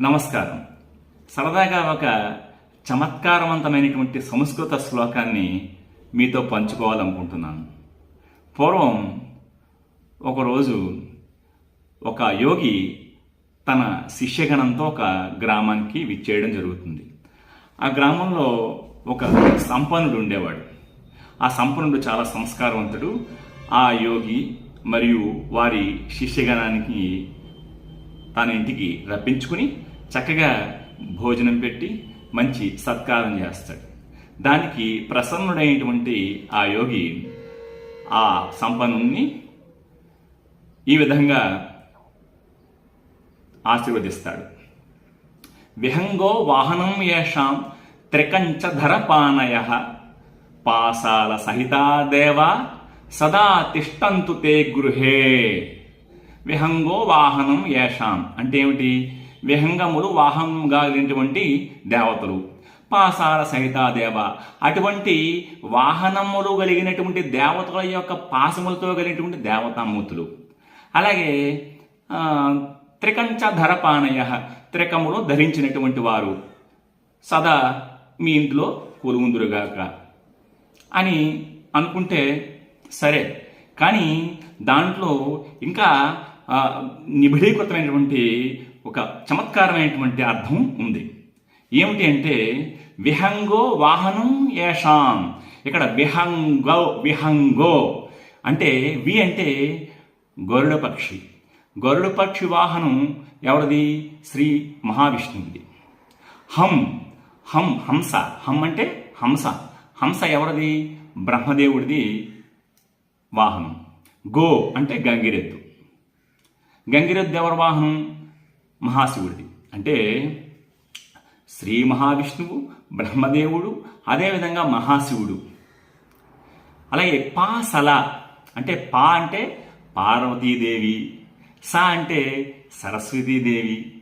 నమస్కారం. సరదాగా ఒక చమత్కారవంతమైనటువంటి సంస్కృత శ్లోకాన్ని మీతో పంచుకోవాలనుకుంటున్నాను. పూర్వం ఒకరోజు ఒక యోగి తన శిష్యగణంతో ఒక గ్రామానికి విచ్చేయడం జరుగుతుంది. ఆ గ్రామంలో ఒక సంపన్నుడు ఉండేవాడు ఆ సంపన్నుడు చాలా సంస్కారవంతుడు. ఆ యోగి మరియు వారి శిష్యగణానికి తన ఇంటికి రప్పించుకుని చక్కగా భోజనం పెట్టి మంచి సత్కారం చేస్తాడు. దానికి ప్రసన్నుడైనటువంటి ఆ యోగి ఆ సంపన్నుని ఈ విధంగా ఆశీర్వదిస్తాడు. విహంగో వాహనం ఏషాం త్రికంచధరపానయ పాసాల సహితా దేవా సదా తిష్టంతు తే గృహే. విహంగో వాహనం ఏషాం అంటే ఏమిటి? విహంగములు వాహనంగా కలిగినటువంటి దేవతలు. పాసాల సహిత దేవ. అటువంటి వాహనములు కలిగినటువంటి దేవతల యొక్క పాసములతో కలిగినటువంటి దేవతామూర్తులు. అలాగే త్రికంచ ధరపానయ త్రికములు ధరించినటువంటి వారు. సదా మీ ఇంట్లో కొలువుందురుగాక అని అనుకుంటే సరే. కానీ దాంట్లో ఇంకా నిబిడీకృతమైనటువంటి ఒక చమత్కారమైనటువంటి అర్థం ఉంది. ఏమిటి అంటే విహంగో వాహనం ఏషాం. ఇక్కడ విహంగో విహంగో. అంటే వి అంటే గరుడ పక్షి. గరుడ పక్షి వాహనం ఎవరిది? శ్రీ మహావిష్ణువుది. హం హం హంస. హం అంటే హంస. హంస ఎవరిది? బ్రహ్మదేవుడిది వాహనం. గో అంటే గంగిరెద్దు. గంగిరెద్దు ఎవరి వాహనం? మహాశివుడిది. అంటే శ్రీ మహావిష్ణువు బ్రహ్మదేవుడు అదేవిధంగా మహాశివుడు. అలాగే పా సల అంటే పా అంటే పార్వతీదేవి స అంటే సరస్వతీదేవి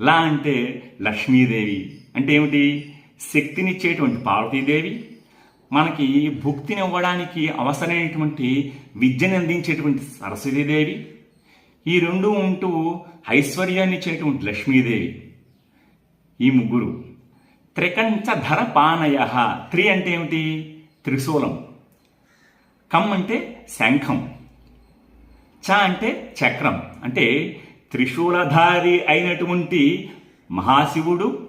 లా అంటే లక్ష్మీదేవి. అంటే ఏమిటి? శక్తినిచ్చేటువంటి పార్వతీదేవి మనకి భుక్తిని ఇవ్వడానికి అవసరమైనటువంటి విద్యను అందించేటువంటి సరస్వతీదేవి ఈ రెండు ఉంటూ ఐశ్వర్యాన్ని ఇచ్చేటువంటి లక్ష్మీదేవి. ఈ ముగ్గురు. త్రికంచ ధర పానయ త్రి అంటే ఏమిటి? త్రిశూలం. కమ్ అంటే శంఖం. చ అంటే చక్రం. అంటే త్రిశూలధారి అయినటువంటి మహాశివుడు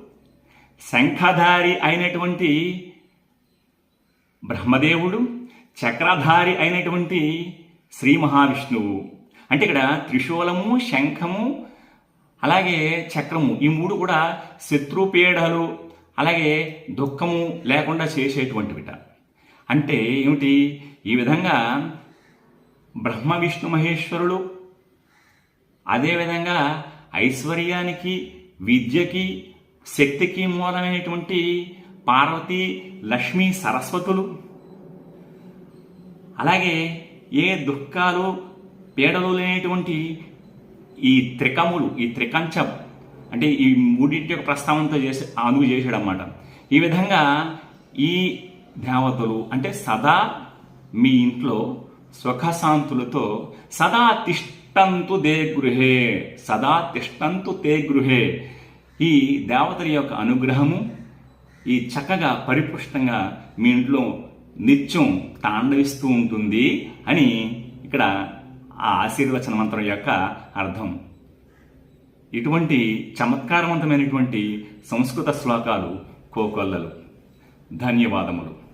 శంఖధారి అయినటువంటి బ్రహ్మదేవుడు చక్రధారి అయినటువంటి శ్రీ మహావిష్ణువు. అంటే ఇక్కడ త్రిశూలము శంఖము అలాగే చక్రము ఈ మూడు కూడా శత్రుపీడలు అలాగే దుఃఖము లేకుండా చేసేటువంటివిట. అంటే ఏమిటి? ఈ విధంగా బ్రహ్మ విష్ణు మహేశ్వరులు అదేవిధంగా ఐశ్వర్యానికి విద్యకి శక్తికి మూలమైనటువంటి పార్వతి లక్ష్మీ సరస్వతులు అలాగే ఏ దుఃఖాలు పీడలు లేనటువంటి ఈ త్రికములు ఈ త్రికంచం అంటే ఈ మూడింటి యొక్క ప్రస్తావనతో చేసి అనుగు చేశాడు అనమాట ఈ విధంగా ఈ దేవతలు అంటే సదా మీ ఇంట్లో సుఖశాంతులతో సదా తిష్టంతు దే గృహే సదా తిష్టంతు తే గృహే. ఈ దేవతల యొక్క అనుగ్రహము ఈ చక్కగా పరిపుష్టంగా మీ ఇంట్లో నిత్యం తాండవిస్తూ ఉంటుంది అని ఇక్కడ ఆ ఆశీర్వచన మంత్రం యొక్క అర్థం. ఇటువంటి చమత్కారవంతమైనటువంటి సంస్కృత శ్లోకాలు కోకొల్లలు. ధన్యవాదములు.